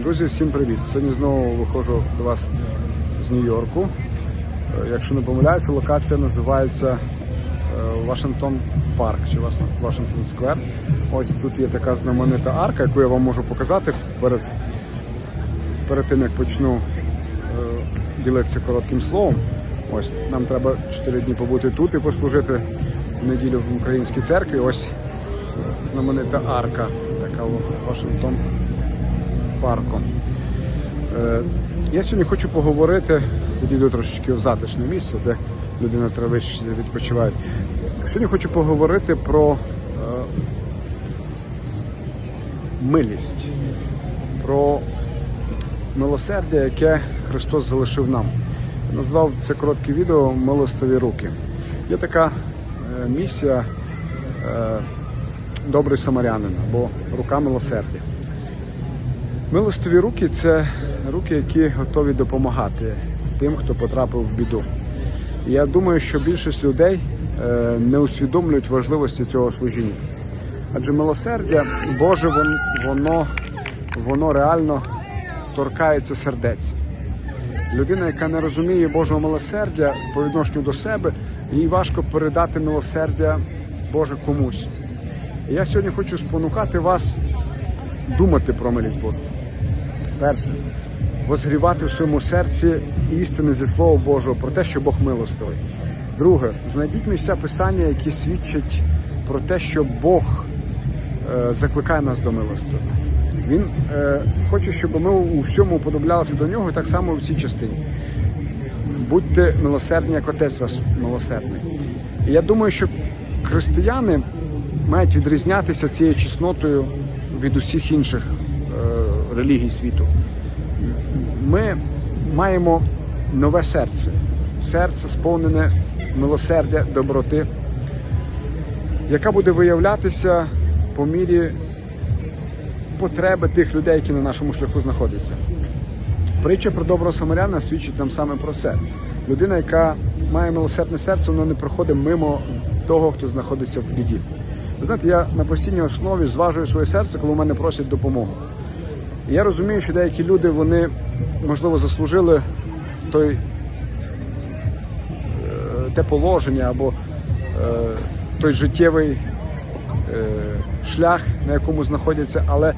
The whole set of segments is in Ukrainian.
Друзі, всім привіт! Сьогодні знову виходжу до вас з Нью-Йорку. Е, Якщо не помиляюся, локація називається е, Вашингтон Парк чи Вашингтон Сквер. Ось тут є така знаменита арка, яку я вам можу показати перед, перед тим, як почну е, ділитися коротким словом. Ось нам треба 4 дні побути тут і послужити в неділю в українській церкві. Ось знаменита арка, така Вашингтон парку. Е, Я сьогодні хочу поговорити, підійду трошечки в затишне місце, де люди на травичці відпочивають. Сьогодні хочу поговорити про е, милість, про милосердя, яке Христос залишив нам. Я назвав це коротке відео Милостиві руки. Є така е, місія добрий самарянин або рука милосердя. Милостиві руки це руки, які готові допомагати тим, хто потрапив в біду. Я думаю, що більшість людей е, не усвідомлюють важливості цього служіння. Адже милосердя Боже, воно, воно реально торкається сердець. Людина, яка не розуміє Божого милосердя по відношенню до себе, їй важко передати милосердя Боже комусь. Я сьогодні хочу спонукати вас думати про милість Божу. Перше, возгрівати в своєму серці істини зі Слова Божого про те, що Бог милостивий. Друге, знайдіть місця писання, які свідчать про те, що Бог е, закликає нас до милости. Він е, хоче, щоб ми у всьому уподоблялися до нього, і так само в цій частині. Будьте милосердні, як отець вас милосердний. І я думаю, що християни мають відрізнятися цією чеснотою від усіх інших релігій світу. Ми маємо нове серце, серце сповнене милосердя, доброти, яка буде виявлятися по мірі потреби тих людей, які на нашому шляху знаходяться. Притча про доброго самаряна свідчить нам саме про це. Людина, яка має милосердне серце, воно не проходить мимо того, хто знаходиться в біді. Ви знаєте, я на постійній основі зважую своє серце, коли в мене просять допомогу. І я розумію, що деякі люди вони можливо заслужили той е, те положення або е, той життєвий е, шлях, на якому знаходяться. Але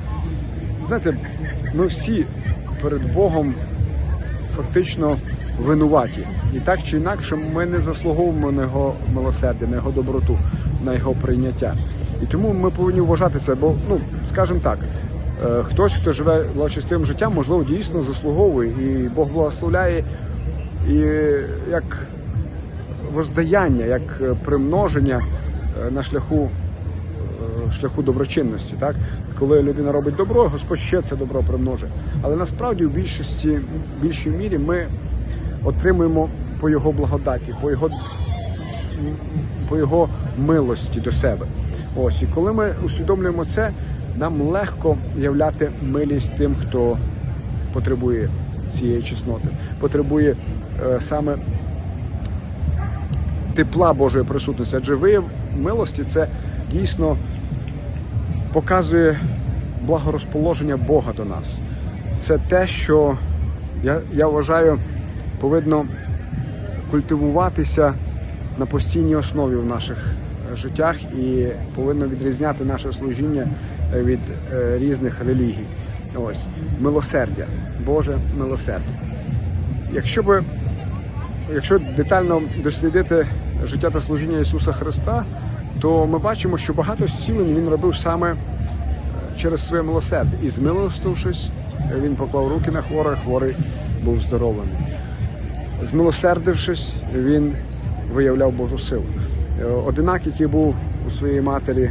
знаєте, ми всі перед Богом фактично винуваті. І так чи інакше ми не заслуговуємо на його милосердя, на його доброту, на його прийняття. І тому ми повинні вважати це, бо, ну, скажімо так, хтось, хто живе благочестивим життям, можливо, дійсно заслуговує, і Бог благословляє, і як воздаяння, як е, примноження е, на шляху е, шляху доброчинності, так коли людина робить добро, Господь ще це добро примножить. Але насправді в більшості в більшій мірі ми отримуємо по його благодаті, по його по його милості до себе. Ось і коли ми усвідомлюємо це, нам легко являти милість тим, хто потребує цієї чесноти, потребує е, саме тепла Божої присутності. Адже вияв милості це дійсно показує благорозположення Бога до нас. Це те, що я, я вважаю, повинно культивуватися на постійній основі в наших життях і повинно відрізняти наше служіння е, від е, різних релігій. Ось милосердя, Боже милосердя. Якщо би якщо детально дослідити життя та служіння Ісуса Христа, то ми бачимо, що багато зцілень Він робив саме е, через своє милосердя. І змилостившись, він поклав руки на хворих, хворий був здоровлений. Змилосердившись, він виявляв Божу силу. Е, Одинак, який був у своїй матері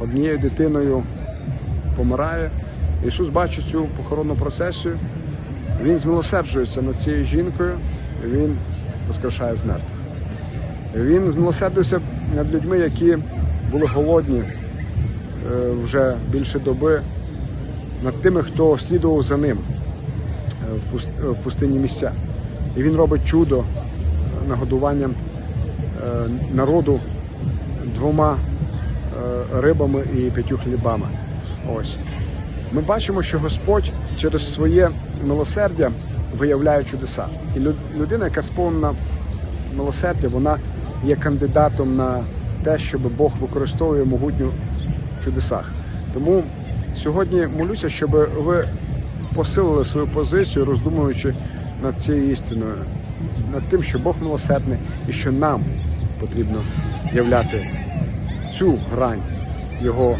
однією дитиною, помирає. Ісус бачить цю похоронну процесію. Він змилосерджується над цією жінкою, він воскрешає з мертвих. Він змилосердився над людьми, які були голодні е, вже більше доби, над тими, хто слідував за ним е, в пуст- пустинні місця. І він робить чудо нагодуванням народу двома е, рибами і п'ятью хлібами. Ось. Ми бачимо, що Господь через своє милосердя виявляє чудеса. І людина, яка сповнена милосердя, вона є кандидатом на те, щоб Бог використовує могутню в чудесах. Тому сьогодні молюся, щоб ви посилили свою позицію, роздумуючи над цією істиною, над тим, що Бог милосердний і що нам потрібно являти цю грань Його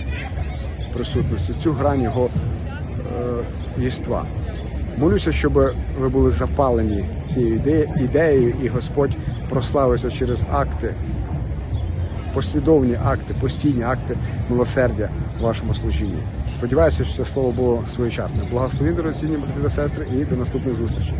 присутності, цю грань Його е, єства. Молюся, щоб ви були запалені цією іде- ідеєю, і Господь прославився через акти, послідовні акти, постійні акти милосердя в вашому служінні. Сподіваюся, що це слово було своєчасне. Благословіння, дорогоцінні брати та сестри, і до наступних зустрічей.